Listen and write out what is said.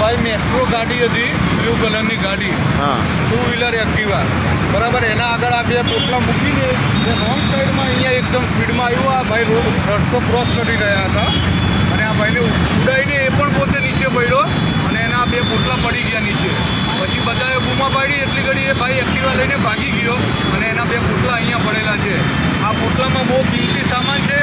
ભાઈ મેસ્ટ્રો ગાડી હતી બ્લુ કલરની ગાડી. હા. ટુ વ્હીલર એક્ટિવા બરાબર એના આગળ આ બે પોટલા મૂકીને જે રોંગ સાઈડમાં અહીંયા એકદમ સ્પીડમાં આવ્યું આ ભાઈ રોડ રસ્તો ક્રોસ કરી રહ્યા હતા. અને આ ભાઈને ઉડાઈને એ પણ પોતે નીચે પડ્યો અને એના બે પોટલા પડી ગયા નીચે. પછી બધાએ બૂમા પાડી એટલી ઘડી એ ભાઈ એક્ટિવા લઈને ભાગી ગયો અને એના બે પોટલા અહીંયા પડેલા છે. આ પોટલામાં બહુ કિંમતી સામાન છે.